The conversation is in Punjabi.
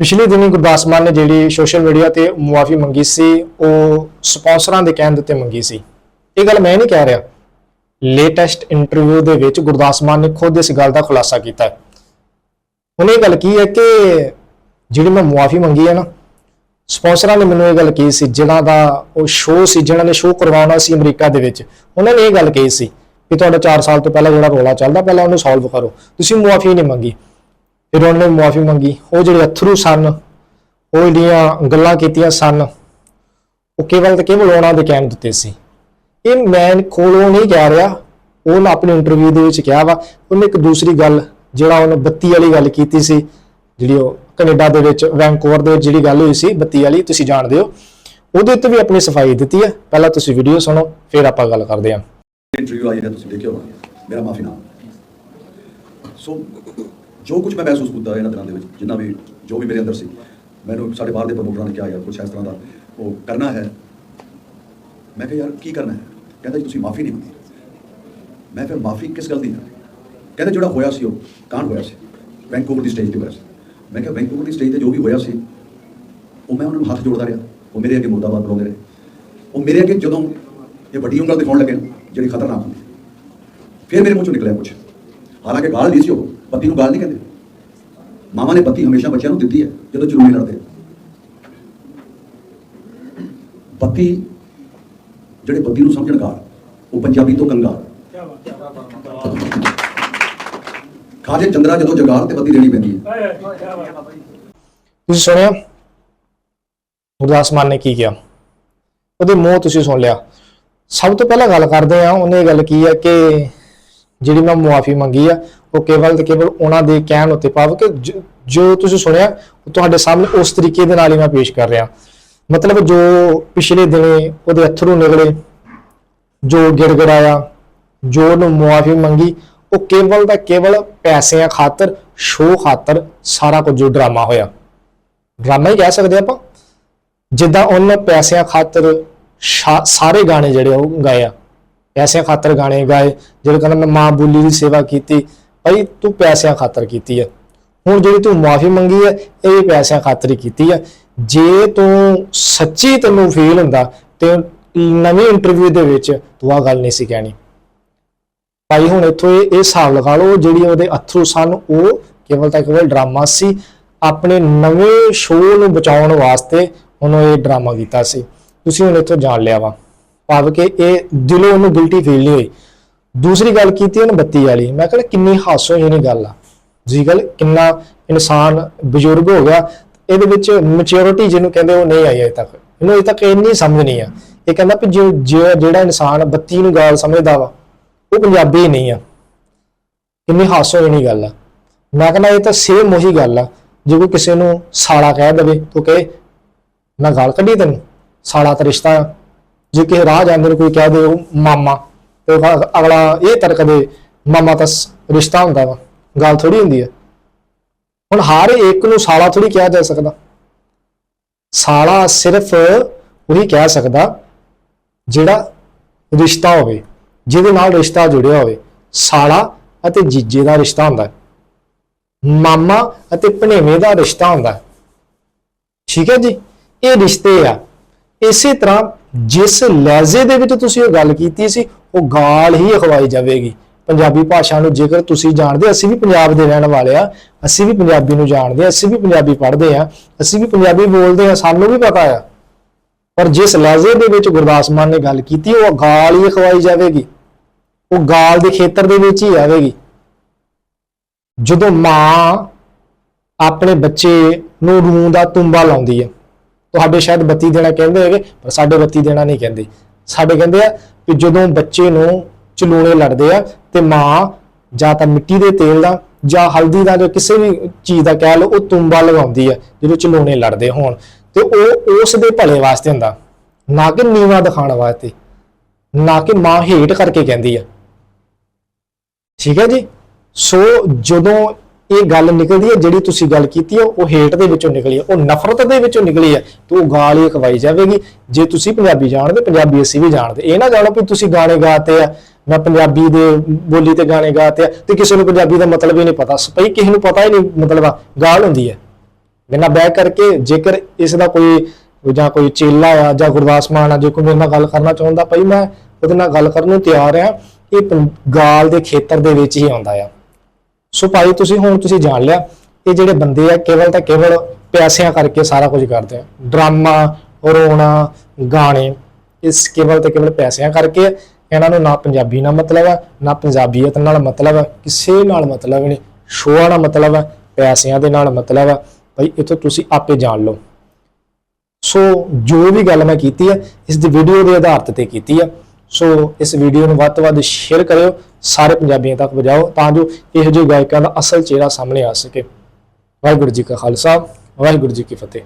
ਪਿਛਲੇ ਦਿਨੀ ਗੁਰਦਾਸ ਮਾਨ ਨੇ ਜਿਹੜੀ ਸੋਸ਼ਲ ਮੀਡੀਆ ਤੇ ਮੁਆਫੀ ਮੰਗੀ ਸੀ, ਉਹ ਸਪਾਂਸਰਾਂ ਦੇ ਕਹਿਣ ਦੇ ਉੱਤੇ ਮੰਗੀ ਸੀ। ਇਹ ਗੱਲ ਮੈਂ ਨਹੀਂ ਕਹਿ ਰਿਹਾ। ਲੇਟੈਸਟ ਇੰਟਰਵਿਊ ਦੇ ਵਿੱਚ ਗੁਰਦਾਸ ਮਾਨ ਨੇ ਖੁਦ ਇਸ ਗੱਲ ਦਾ ਖੁਲਾਸਾ ਕੀਤਾ ਹੈ। ਉਹਨੇ ਇਹ ਗੱਲ ਕੀ ਹੈ ਕਿ ਜਿਹੜੀ ਮੈਂ ਮੁਆਫੀ ਮੰਗੀ ਹੈ ਨਾ ਸਪਾਂਸਰਾਂ ਨੇ ਮੈਨੂੰ ਇਹ ਗੱਲ ਕਹੀ ਸੀ ਜਿਹਨਾਂ ਦਾ ਉਹ ਸ਼ੋਅ ਸੀ ਜਿਹਨਾਂ ਨੇ ਸ਼ੋਅ ਕਰਵਾਉਣਾ ਸੀ ਅਮਰੀਕਾ ਦੇ ਵਿੱਚ, ਉਹਨਾਂ ਨੇ ਇਹ ਗੱਲ ਕਹੀ ਸੀ ਕਿ ਤੁਹਾਡਾ 4 ਸਾਲ ਤੋਂ ਪਹਿਲਾਂ ਜਿਹੜਾ ਰੋਲਾ ਚੱਲਦਾ, ਪਹਿਲਾਂ ਉਹਨੂੰ ਸੋਲਵ ਕਰੋ। ਤੁਸੀਂ ਮੁਆਫੀ ਨਹੀਂ ਮੰਗੀ। ਫਿਰ ਉਹਨਾਂ ਨੇ ਮੁਆਫੀ ਮੰਗੀ। ਉਹ ਜਿਹੜੇ ਅਥਰੂ ਸਨ ਉਹ ਜਿਹੜੀਆਂ ਗੱਲਾਂ ਕੀਤੀਆਂ ਸਨ ਉਹ ਕੇਵਲ ਤੇ ਕੇਵਲ ਉਹਨਾਂ ਦੇ ਕਹਿਣ ਦਿੱਤੇ ਸੀ। ਇਹ ਮੈਂ ਕੋਲੋਂ ਨਹੀਂ ਕਹਿ ਰਿਹਾ ਉਹਨੇ ਆਪਣੀ ਇੰਟਰਵਿਊ ਦੇ ਵਿੱਚ ਕਿਹਾ ਵਾ। ਉਹਨੇ ਇੱਕ ਦੂਸਰੀ ਗੱਲ ਜਿਹੜਾ ਉਹਨੇ ਬੱਤੀ ਵਾਲੀ ਗੱਲ ਕੀਤੀ ਸੀ ਜਿਹੜੀ ਉਹ ਕੈਨੇਡਾ ਦੇ ਵਿੱਚ ਵੈਂਕੂਵਰ ਦੇ ਵਿੱਚ ਜਿਹੜੀ ਗੱਲ ਹੋਈ ਸੀ ਬੱਤੀ ਵਾਲੀ ਤੁਸੀਂ ਜਾਣਦੇ ਹੋ। ਉਹਦੇ ਉੱਤੇ ਵੀ ਆਪਣੀ ਸਫ਼ਾਈ ਦਿੱਤੀ ਹੈ ਪਹਿਲਾਂ ਤੁਸੀਂ ਵੀਡੀਓ ਸੁਣੋ ਫਿਰ ਆਪਾਂ ਗੱਲ ਕਰਦੇ ਹਾਂ। ਇੰਟਰਵਿਊ ਆਈ ਹੈ ਤੁਸੀਂ ਦੇਖਿਓ ਹੋਣਾ। ਮੇਰਾ ਮਾਫੀ ਨਾਮ ਸੋ ਜੋ ਕੁਝ ਮੈਂ ਮਹਿਸੂਸ ਕੀਤਾ ਇਹਨਾਂ ਦਿਨਾਂ ਦੇ ਵਿੱਚ, ਜਿੰਨਾ ਵੀ ਜੋ ਵੀ ਮੇਰੇ ਅੰਦਰ ਸੀ, ਮੈਨੂੰ ਸਾਡੇ ਬਾਹਰ ਦੇ ਪ੍ਰਮੋਟਰਾਂ ਨੇ ਕਿਹਾ ਯਾਰ ਕੁਝ ਇਸ ਤਰ੍ਹਾਂ ਦਾ ਉਹ ਕਰਨਾ ਹੈ। ਮੈਂ ਕਿਹਾ ਯਾਰ ਕੀ ਕਰਨਾ ਹੈ? ਕਹਿੰਦਾ ਤੁਸੀਂ ਮਾਫੀ ਨਹੀਂ ਮੰਗੀ ਮੈਂ ਫਿਰ ਮਾਫੀ ਕਿਸ ਗੱਲ ਦੀ ਹੈ ਕਹਿੰਦਾ ਜਿਹੜਾ ਹੋਇਆ ਸੀ ਉਹ, ਕਾਂਡ ਹੋਇਆ ਸੀ, ਵੈਂਕੂਵਰ ਦੀ ਸਟੇਜ ਤੇ ਹੋਇਆ ਸੀ। ਮੈਂ ਕਿਹਾ ਵੈਂਕੂਵਰ ਦੀ ਸਟੇਜ ਤੇ ਜੋ ਵੀ ਹੋਇਆ ਸੀ, ਉਹ ਮੈਂ ਉਹਨਾਂ ਨੂੰ ਹੱਥ ਜੋੜਦਾ ਰਿਹਾ। ਉਹ ਮੇਰੇ ਅੱਗੇ ਮੁਰਦਾਬਾਦ ਬੁਲਾਉਂਦੇ ਰਹੇ। ਉਹ ਮੇਰੇ ਅੱਗੇ ਜਦੋਂ ਇਹ ਵੱਡੀ ਉਂਗਲ ਦਿਖਾਉਣ ਲੱਗੇ, ਜਿਹੜੀ ਖਤਰਨਾਕ ਹੁੰਦੀ। ਫਿਰ ਮੇਰੇ ਮੂੰਹ ਚੋਂ ਨਿਕਲਿਆ ਕੁਝ ਹਾਲਾਂਕਿ ਗਾਲ ਨਹੀਂ ਸੀ ਉਹ, ਪਤੀ ਨੂੰ ਗਾਲ ਨਹੀਂ ਕਹਿੰਦੇ। ਮਾਮਾ ਨੇ ਪਤੀ ਹਮੇਸ਼ਾ ਬੱਚਿਆਂ ਨੂੰ ਦਿੱਤੀ ਹੈ, ਜਦੋਂ ਚਲੂਣੀ ਲੜਦੇ ਪਤੀ, ਜਿਹੜੇ ਪਤੀ ਨੂੰ ਸਮਝਣ ਗਾਲ, ਉਹ ਪੰਜਾਬੀ ਤੋਂ ਕੰਗਾਲ। ਖਾਜੇ ਚੰਦਰਾ ਜਦੋਂ ਜਗਾਲ ਤੇ ਪਤੀ ਦੇਣੀ ਪੈਂਦੀ ਹੈ। ਤੁਸੀਂ ਸੁਣਿਆ? ਗੁਰਦਾਸ ਮਾਨ ਨੇ ਕੀ ਕਿਹਾ? ਉਹਦੇ ਮੂੰਹ ਤੁਸੀਂ ਸੁਣ ਲਿਆ। ਸਭ ਤੋਂ ਪਹਿਲਾਂ ਗੱਲ ਕਰਦੇ ਆ ਉਹਨੇ ਗੱਲ ਕੀ ਹੈ ਕਿ ਜਿਹੜੀ ਮੈਂ ਮੁਆਫੀ ਮੰਗੀ ਆ, ਉਹ ਕੇਵਲ ਤੇ ਕੇਵਲ ਉਹਨਾਂ ਦੇ ਕਹਿਣ ਉੱਤੇ ਪਾਵ ਕਿ ਜੋ ਤੁਸੀਂ ਸੁਣਿਆ, ਉਹ ਤੁਹਾਡੇ ਸਾਹਮਣੇ ਉਸ ਤਰੀਕੇ ਦੇ ਨਾਲ ਹੀ ਮੈਂ ਪੇਸ਼ ਕਰ ਰਿਹਾ। ਮਤਲਬ ਜੋ ਪਿਛਲੇ ਦਿਨੇ ਉਹਦੇ ਅਥਰੂ ਨਿਕਲੇ, ਜੋ ਗਿੜਗੜਾਇਆ, ਜੋ ਉਹਨੂੰ ਮੁਆਫੀ ਮੰਗੀ, ਉਹ ਕੇਵਲ ਦਾ ਕੇਵਲ ਪੈਸਿਆਂ ਖਾਤਰ, ਸ਼ੋਅ ਖਾਤਰ ਸਾਰਾ ਕੁਝ ਜੋ ਡਰਾਮਾ ਹੋਇਆ। ਡਰਾਮਾ ਹੀ ਕਹਿ ਸਕਦੇ ਆਪਾਂ। ਜਿੱਦਾਂ ਉਹਨੇ ਪੈਸਿਆਂ ਖਾਤਰ ਸਾਰੇ ਗਾਣੇ ਜਿਹੜੇ ਉਹ ਗਾਏ ਆ। ਪੈਸਿਆਂ ਖਾਤਰ ਗਾਣੇ ਗਾਏ, ਜਿਹੜੇ ਕਹਿੰਦਾ ਮੈਂ ਮਾਂ ਬੋਲੀ ਦੀ ਸੇਵਾ ਕੀਤੀ, ਭਾਈ ਤੂੰ ਪੈਸਿਆਂ ਖਾਤਰ ਕੀਤੀ ਹੈ ਹੁਣ ਜਿਹੜੀ ਤੂੰ ਮਾਫੀ ਮੰਗੀ ਹੈ ਇਹ ਵੀ ਪੈਸਿਆਂ ਖਾਤਰ ਹੀ ਕੀਤੀ ਹੈ ਜੇ ਤੂੰ ਸੱਚੀ ਤੈਨੂੰ ਫੀਲ ਹੁੰਦਾ, ਤੇ ਨਵੇਂ ਇੰਟਰਵਿਊ ਦੇ ਵਿੱਚ ਤੂੰ ਆ ਗੱਲ ਨਹੀਂ ਸੀ ਕਹਿਣੀ। ਭਾਈ ਹੁਣ ਇੱਥੋਂ ਇਹ ਇਹ ਹਿਸਾਬ ਲਗਾ ਲਓ, ਜਿਹੜੀ ਉਹਦੇ ਅਥਰੂ ਸਨ, ਉਹ ਕੇਵਲ ਤਾਂ ਕੇਵਲ ਡਰਾਮਾ ਸੀ। ਆਪਣੇ ਨਵੇਂ ਸ਼ੋਅ ਨੂੰ ਬਚਾਉਣ ਵਾਸਤੇ ਉਹਨੂੰ ਇਹ ਡਰਾਮਾ ਕੀਤਾ ਸੀ। ਤੁਸੀਂ ਹੁਣ ਇੱਥੋਂ ਜਾਣ ਲਿਆ ਵਾ। ਭਾਵ ਕਿ ਇਹ ਦਿਲੋਂ ਉਹਨੂੰ ਗਿਲਟੀ ਫੀਲ ਨਹੀਂ ਹੋਈ। ਦੂਸਰੀ ਗੱਲ ਕੀਤੀ ਉਹਨੇ ਬੱਤੀ ਵਾਲੀ। ਮੈਂ ਕਹਿੰਦਾ ਕਿੰਨੀ ਹਾਸੋਹੀਣੀ ਗੱਲ ਆ। ਜੀ ਗੱਲ ਕਿੰਨਾ ਇਨਸਾਨ ਬਜ਼ੁਰਗ ਹੋ ਗਿਆ, ਇਹਦੇ ਵਿੱਚ ਮੈਚੁਰਿਟੀ ਜਿਹਨੂੰ ਕਹਿੰਦੇ ਉਹ ਨਹੀਂ ਆਈ ਅਜੇ ਤੱਕ। ਇਹਨੂੰ ਅਜੇ ਤੱਕ ਇੰਨੀ ਸਮਝ ਨਹੀਂ ਆ। ਇਹ ਕਹਿੰਦਾ ਵੀ ਜੋ ਜਿਹੜਾ ਇਨਸਾਨ ਬੱਤੀ ਨੂੰ ਗਾਲ ਸਮਝਦਾ ਵਾ, ਉਹ ਪੰਜਾਬੀ ਹੀ ਨਹੀਂ ਆ। ਕਿੰਨੀ ਹਾਸੋਹੀਣੀ ਗੱਲ ਆ। ਮੈਂ ਕਹਿੰਦਾ ਇਹ ਤਾਂ ਸੇਮ ਉਹੀ ਗੱਲ ਆ। ਜੇ ਕੋਈ ਕਿਸੇ ਨੂੰ ਸਾਲਾ ਕਹਿ ਦੇਵੇ, ਤੂੰ ਕਹੇ, ਮੈਂ ਗਾਲ ਕੱਢੀ ਤੈਨੂੰ, ਸਾਲਾ ਤਾਂ ਰਿਸ਼ਤਾ ਜੇ ਕਿਸੇ ਰਾਹ ਜਾਂਦੇ ਨੂੰ, ਕੋਈ ਕਹਿ ਦੇ ਉਹ ਮਾਮਾ, ਤੇ ਅਗਲਾ ਇਹ ਤਰਕ ਦੇ ਮਾਮਾ ਤਾਂ ਰਿਸ਼ਤਾ ਹੁੰਦਾ ਵਾ, ਗੱਲ ਥੋੜੀ ਹੁੰਦੀ ਹੈ। ਹੁਣ ਹਰ ਇੱਕ ਨੂੰ ਸਾਲਾ ਥੋੜੀ ਕਿਹਾ ਜਾ ਸਕਦਾ। ਸਾਲਾ ਸਿਰਫ ਉਹੀ ਕਹਿ ਸਕਦਾ ਜਿਹੜਾ ਰਿਸ਼ਤਾ ਹੋਵੇ, ਜਿਹਦੇ ਨਾਲ ਰਿਸ਼ਤਾ ਜੁੜਿਆ ਹੋਵੇ। ਸਾਲਾ ਅਤੇ ਜੀਜੇ ਦਾ ਰਿਸ਼ਤਾ ਹੁੰਦਾ ਹੈ। ਮਾਮਾ ਅਤੇ ਭਣੇਵੇਂ ਦਾ ਰਿਸ਼ਤਾ ਹੁੰਦਾ ਹੈ। ਠੀਕ ਹੈ ਜੀ? ਇਹ ਰਿਸ਼ਤੇ ਆ। ਇਸੇ ਤਰ੍ਹਾਂ ਜਿਸ ਲਹਿਜ਼ੇ ਦੇ ਵਿੱਚ ਤੁਸੀਂ ਉਹ ਗੱਲ ਕੀਤੀ ਸੀ, ਉਹ ਗਾਲ ਹੀ ਅਖਵਾਈ ਜਾਵੇਗੀ। ਪੰਜਾਬੀ ਭਾਸ਼ਾ ਨੂੰ ਜੇਕਰ ਤੁਸੀਂ ਜਾਣਦੇ ਅਸੀਂ ਵੀ ਪੰਜਾਬ ਦੇ ਰਹਿਣ ਵਾਲੇ ਆ ਅਸੀਂ ਵੀ ਪੰਜਾਬੀ ਨੂੰ ਜਾਣਦੇ ਆ ਅਸੀਂ ਵੀ ਪੰਜਾਬੀ ਪੜ੍ਹਦੇ ਆ ਅਸੀਂ ਵੀ ਪੰਜਾਬੀ ਬੋਲਦੇ ਆ ਸਾਨੂੰ ਵੀ ਪਤਾ ਆ। ਪਰ ਜਿਸ ਲਹਿਜ਼ੇ ਦੇ ਵਿੱਚ ਗੁਰਦਾਸ ਮਾਨ ਨੇ ਗੱਲ ਕੀਤੀ, ਉਹ ਗਾਲ ਹੀ ਅਖਵਾਈ ਜਾਵੇਗੀ। ਉਹ ਗਾਲ ਦੇ ਖੇਤਰ ਦੇ ਵਿੱਚ ਹੀ ਆਵੇਗੀ। ਜਦੋਂ ਮਾਂ ਆਪਣੇ ਬੱਚੇ ਨੂੰ ਰੂੰ ਦਾ ਤੁੰਬਾ ਲਾਉਂਦੀ ਹੈ ਤੁਹਾਡੇ ਸ਼ਾਇਦ ਬੱਤੀ ਦੇਣਾ ਕਹਿੰਦੇ ਹੈਗੇ, ਪਰ ਸਾਡੇ ਬੱਤੀ ਦੇਣਾ ਨਹੀਂ ਕਹਿੰਦੇ। ਸਾਡੇ ਕਹਿੰਦੇ ਆ ਕਿ ਜਦੋਂ ਬੱਚੇ ਨੂੰ ਚਲੂਣੇ ਲੜਦੇ ਆ, ਤੇ ਮਾਂ ਜਾਂ ਤਾਂ ਮਿੱਟੀ ਦੇ ਤੇਲ ਦਾ ਜਾਂ ਹਲਦੀ ਦਾ ਜਾਂ ਕਿਸੇ ਵੀ ਚੀਜ਼ ਦਾ ਕਹਿ ਲਓ, ਉਹ ਤੁੰਬਾ ਲਗਾਉਂਦੀ ਹੈ ਜਦੋਂ ਚਲੂਣੇ ਲੜਦੇ ਹੋਣ। ਤੇ ਉਹ ਉਸ ਦੇ ਭਲੇ ਵਾਸਤੇ ਹੁੰਦਾ। ਨਾ ਕਿ ਨੀਵਾ ਦਿਖਾਉਣ ਵਾਸਤੇ। ਨਾ ਕਿ ਮਾਂ ਹੇਟ ਕਰਕੇ ਕਹਿੰਦੀ ਆ। ਠੀਕ ਹੈ ਜੀ? ਸੋ ਜਦੋਂ ਇਹ ਗੱਲ ਨਿਕਲਦੀ ਹੈ ਜਿਹੜੀ ਤੁਸੀਂ ਗੱਲ ਕੀਤੀ ਹੈ ਉਹ ਹੇਟ ਦੇ ਵਿੱਚੋਂ ਨਿਕਲੀ ਹੈ ਉਹ ਨਫ਼ਰਤ ਦੇ ਵਿੱਚੋਂ ਨਿਕਲੀ ਹੈ ਤੇ ਉਹ ਗਾਲ ਹੀ ਖਵਾਈ ਜਾਵੇਗੀ। ਜੇ ਤੁਸੀਂ ਪੰਜਾਬੀ ਜਾਣਦੇ ਪੰਜਾਬੀ ਅਸੀਂ ਵੀ ਜਾਣਦੇ। ਇਹ ਨਾ ਜਾਣੋ ਕਿ ਤੁਸੀਂ ਗਾਣੇ ਗਾਤੇ ਆ ਮੈਂ ਪੰਜਾਬੀ ਦੇ ਬੋਲੀ ਤੇ ਗਾਣੇ ਗਾਤੇ ਆ ਤੇ ਕਿਸੇ ਨੂੰ ਪੰਜਾਬੀ ਦਾ ਮਤਲਬ ਹੀ ਨਹੀਂ ਪਤਾ। ਸਪਈ ਕਿਸੇ ਨੂੰ ਪਤਾ ਹੀ ਨਹੀਂ ਮਤਲਬ ਆ, ਗਾਲ ਹੁੰਦੀ ਹੈ। ਬਿਨਾਂ ਬੈਕ ਕਰਕੇ ਜੇਕਰ ਇਸ ਦਾ ਕੋਈ ਜਾਂ ਕੋਈ ਚੇਲਾ ਆ ਜਾਂ ਗੁਰਦਾਸ ਮਾਨ ਆ ਜੇ ਕੋਈ ਮੇਰੇ ਨਾਲ ਗੱਲ ਕਰਨਾ ਚਾਹੁੰਦਾ ਭਾਈ ਮੈਂ ਉਹਦੇ ਨਾਲ ਗੱਲ ਕਰਨ ਨੂੰ ਤਿਆਰ ਆ ਇਹ ਬੰਗਾਲ ਦੇ ਖੇਤਰ ਦੇ ਵਿੱਚ ਹੀ ਆਉਂਦਾ ਆ। ਸੋ ਭਾਈ ਤੁਸੀਂ ਹੁਣ ਤੁਸੀਂ ਜਾਣ ਲਿਆ, ਇਹ ਜਿਹੜੇ ਬੰਦੇ ਆ, ਕੇਵਲ ਤਾਂ ਕੇਵਲ ਪੈਸਿਆਂ ਕਰਕੇ ਸਾਰਾ ਕੁਝ ਕਰਦੇ ਆ। ਡਰਾਮਾ, ਰੋਣਾ, ਗਾਣੇ, ਇਸ ਕੇਵਲ ਤੇ ਕੇਵਲ ਪੈਸਿਆਂ ਕਰਕੇ ਆ। ਇਹਨਾਂ ਨੂੰ ਨਾ ਪੰਜਾਬੀ ਨਾਲ ਮਤਲਬ ਹੈ ਨਾ ਪੰਜਾਬੀਅਤ ਨਾਲ ਮਤਲਬ ਹੈ ਕਿਸੇ ਨਾਲ ਮਤਲਬ ਨਹੀਂ, ਸ਼ੋਆਂ ਨਾਲ ਮਤਲਬ ਹੈ ਪੈਸਿਆਂ ਦੇ ਨਾਲ ਮਤਲਬ ਹੈ ਭਾਈ, ਇਹ ਤੋਂ ਤੁਸੀਂ ਆਪੇ ਜਾਣ ਲਓ। ਸੋ ਜੋ ਵੀ ਗੱਲ ਮੈਂ ਕੀਤੀ ਹੈ ਇਸ ਦੀ ਵੀਡੀਓ ਦੇ ਆਧਾਰ ਤੇ ਕੀਤੀ ਹੈ ਸੋ ਇਸ ਵੀਡੀਓ ਨੂੰ ਵੱਧ ਤੋਂ ਵੱਧ ਸ਼ੇਅਰ ਕਰਿਓ ਸਾਰੇ ਪੰਜਾਬੀਆਂ ਤੱਕ ਪਹੁੰਚਾਓ ਤਾਂ ਜੋ ਇਹੋ ਜਿਹੇ ਗਾਇਕਾਂ ਦਾ ਅਸਲ ਚਿਹਰਾ ਸਾਹਮਣੇ ਆ ਸਕੇ। ਵਾਹਿਗੁਰੂ ਜੀ ਕਾ ਖਾਲਸਾ, ਵਾਹਿਗੁਰੂ ਜੀ ਕੀ ਫਤਿਹ।